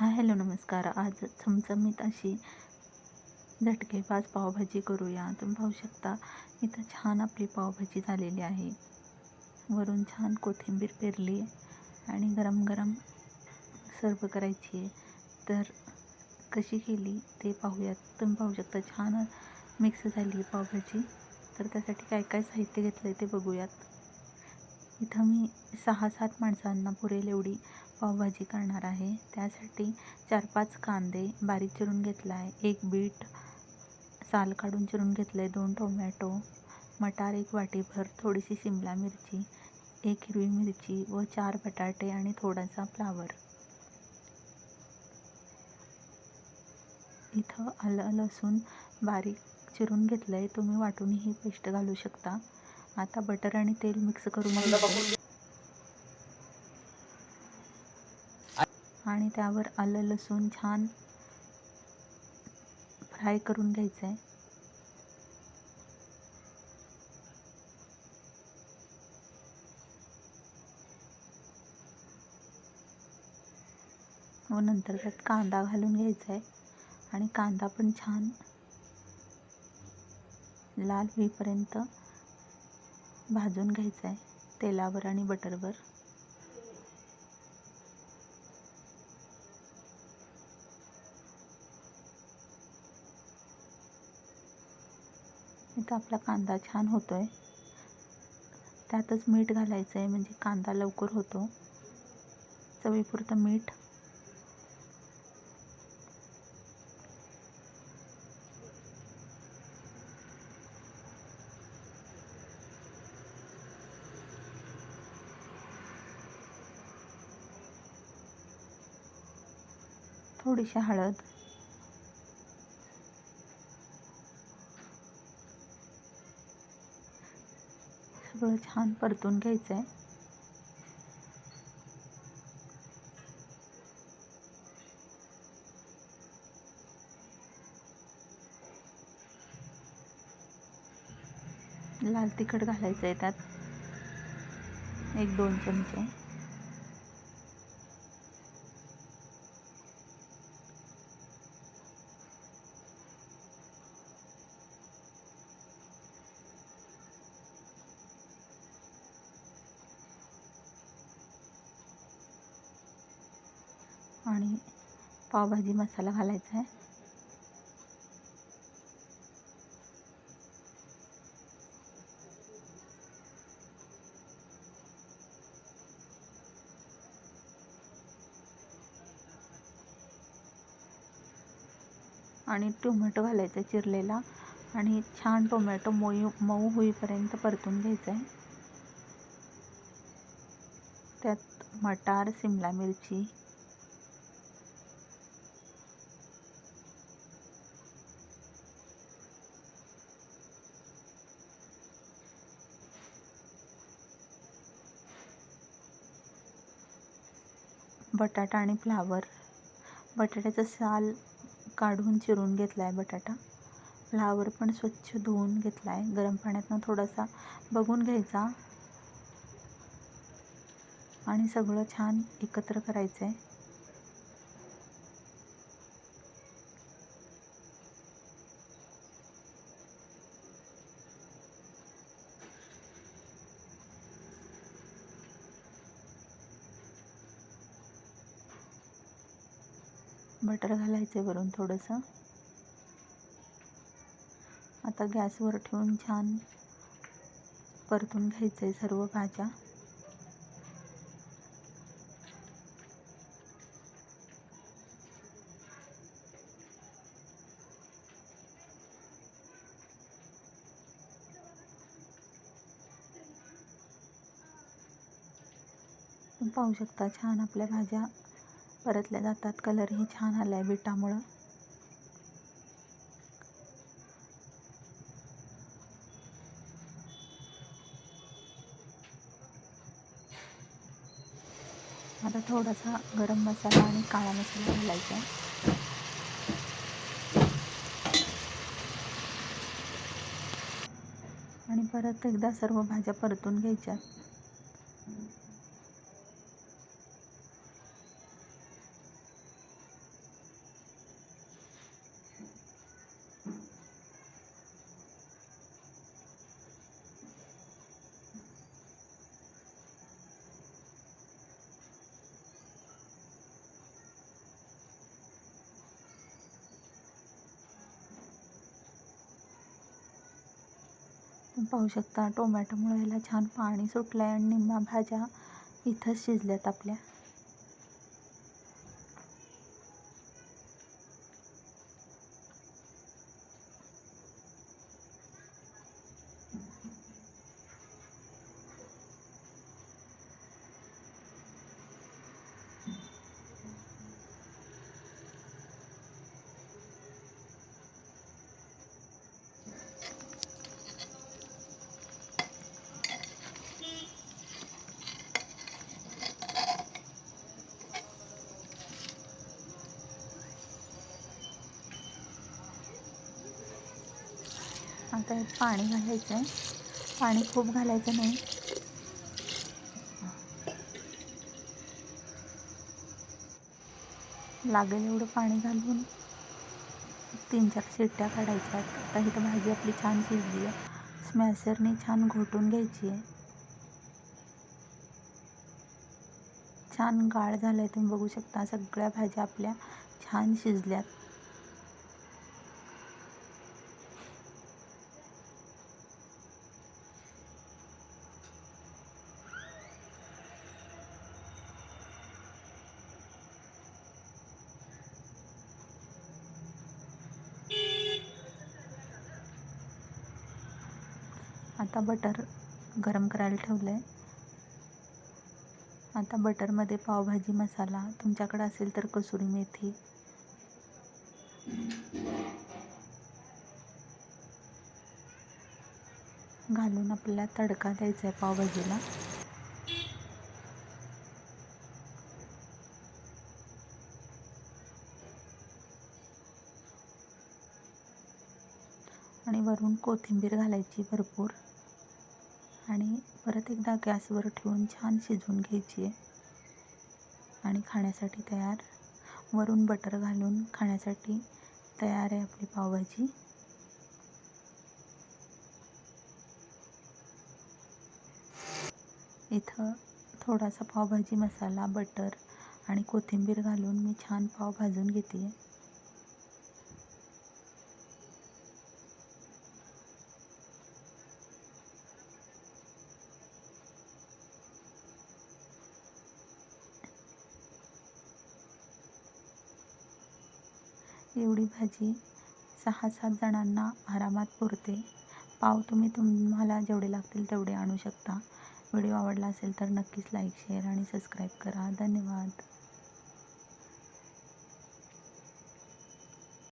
हा हॅलो नमस्कार. आज चमचमीत अशी झटकेबाज पावभाजी करूया. तुम्ही पाहू शकता इथं छान आपली पावभाजी झालेली आहे. वरून छान कोथिंबीर पेरली आणि गरम गरम सर्व करायची आहे. तर कशी केली ते पाहूयात. तुम्ही पाहू शकता छान मिक्स झाली आहे पावभाजी. तर त्यासाठी काय काय साहित्य घेतलं आहे ते बघूयात. इथं मी सहा सात माणसांना पुरेल एवढी पावभाजी करणार आहे. त्यासाठी चार पाच कांदे बारीक चिरून घेतला आहे. एक बीट साल काढून चिरून घेतलं आहे. दोन टोमॅटो मटार एक वाटीभर थोडीशी शिमला मिरची एक हिरवी मिरची व चार बटाटे आणि थोडासा फ्लावर. इथं आलं लसूण बारीक चिरून घेतलं आहे तुम्ही वाटूनही पेस्ट घालू शकता. आता बटर आणि तेल मिक्स करून घ्यायचं आणि त्यावर आलं लसूण छान फ्राय करून घ्यायचं आहे हो, व नंतर त्यात कांदा घालून घ्यायचा आहे आणि कांदा पण छान लाल होईपर्यंत भाजून घ्यायचा आहे तेलावर आणि बटरवर. इथं आपला कांदा छान होतो आहे त्यातच मीठ घालायचं आहे म्हणजे कांदा लवकर होतो. चवीपुरतं मीठ. थोडीशी हळद. सगळं छान परतून घ्यायचं आहे लाल तिखट घालायचं आहे त्यात. एक दोन चमचे. आणि पावभाजी मसाला घालायचा आहे. आणि टोमॅटो घालायचा चिरलेला. आणि छान टोमॅटो मोयू मऊ होईपर्यंत परतून घ्यायचं आहे. त्यात मटार शिमला मिरची बटाटा आणि फ्लावर. बटाट्याचं साल काढून चिरून घेतला आहे बटाटा. फ्लावर पण स्वच्छ धुवून घेतला आहे गरम पाण्यातनं थोडासा बघून घ्यायचा. आणि सगळं छान एकत्र करायचं आहे बटर घालायचं आहे वरून थोडंसं. आता गॅसवर ठेवून छान परतून घ्यायचं आहे सर्व भाज्या. पाहू शकता छान आपल्या भाज्या. परतल्या जातात. कलरही छान आला आहे बिटामुळं आता थोडासा गरम मसाला आणि काळा मसाला घालायचा आहे. आणि परत एकदा सर्व भाज्या परतून घ्यायच्या आपण पाहू शकता टोमॅटोमुळे ह्याला छान पाणी सुटलं आहे आणि निम्म्या भाज्या इथंच शिजल्यात आपल्या. आता यात पाणी घालायचं आहे पाणी खूप घालायचं नाही. लागेल एवढं पाणी घालून. तीन चार शिट्ट्या काढायच्या आहेत आता इथं भाजी आपली छान शिजली आहे. स्मॅशरने छान घोटून घ्यायची आहे. छान गाळ झालं आहे तुम्ही बघू शकता. सगळ्या भाज्या आपल्या छान शिजल्यात. आता बटर गरम करायला ठेवलं आहे आता बटरमध्ये पावभाजी मसाला तुमच्याकडे असेल तर कसुरी मेथी. घालून आपल्याला तडका द्यायचा आहे पावभाजीला. आणि वरून कोथिंबीर घालायची भरपूर. आणि परत एकदा गॅसवर ठेवून छान शिजवून घ्यायची आहे. आणि खाण्यासाठी तयार. वरून बटर घालून खाण्यासाठी तयार आहे आपली पावभाजी. इथं थोडासा पावभाजी मसाला बटर आणि कोथिंबीर घालून मी छान पाव भाजून घेते. आहे एवढी भाजी सहा सात जणांना आरामात पुरते. पाव तुम्ही तुम्हाला जेवढे लागतील तेवढे आणू शकता. व्हिडिओ आवडला असेल तर नक्कीच लाईक शेअर आणि सबस्क्राईब करा. धन्यवाद.